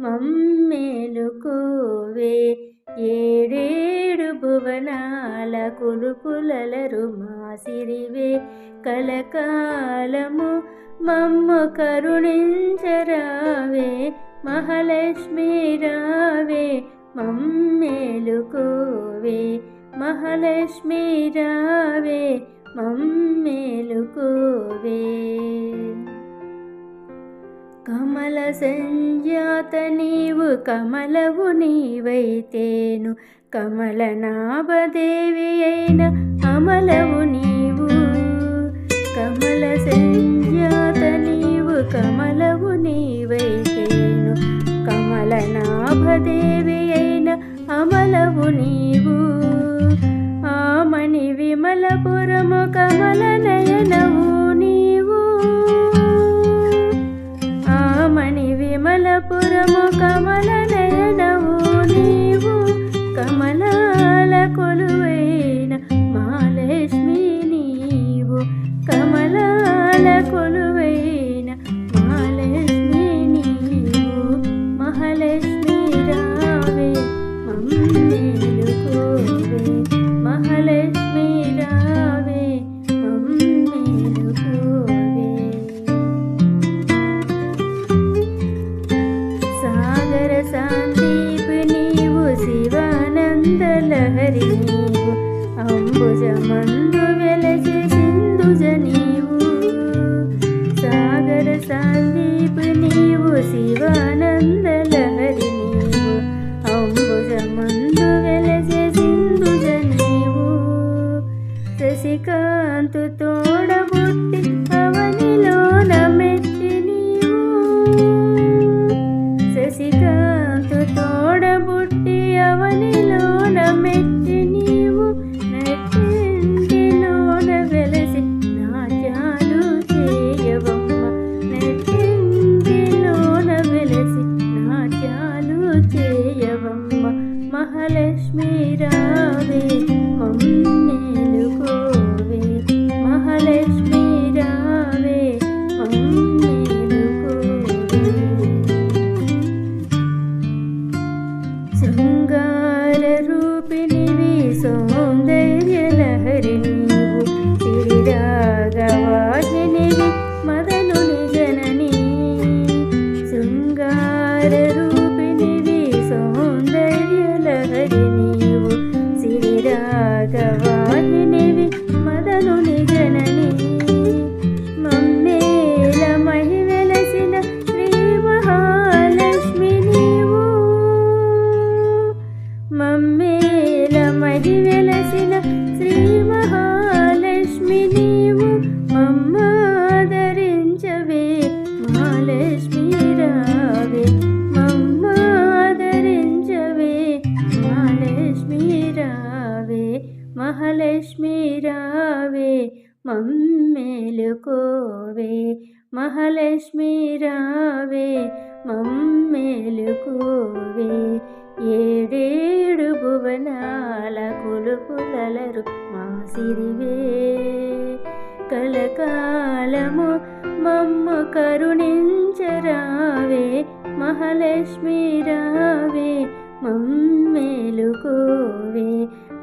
మమ్మేలుకోవే. ఏడేడు భువనాల కులుకులలరు మాసిరివే. కలకాలము మమ్మ కరుణించరావే. మహాలక్ష్మి రావే. మమ్మేలుకోవే. మహాలక్ష్మి రావే. మమ్మేలుకోవే. కమల సంజాత నీవు కమలవు నీవైతేను కమల నాభదేవి అయిన అమలవు నీవు. కమల సంజాత నీవు కమలవు నీవైతేను కమల నాభదేవి అయిన అమలవు నీవు. ఆమణి విమలపు శివానంద నీవు అంబుజ మందు వెలసి సింధుజ నీవు సాగర సాందీప్ నీవు శివానంద లహరి నీవు. అంబుజ మందు వెలసి సింధుజ నీవు శశికాంతు తోడబుట్టి so మహాలక్ష్మి రావే మమ్మేలుకోవే. మహాలక్ష్మి రావే మమ్మేలుకోవే. ఏడేడు భువనాల కులుకులలరు మాసిరివే కలకాలము మమ్మ కరుణించరావే మహాలక్ష్మి రావే మమ్మేలుకోవే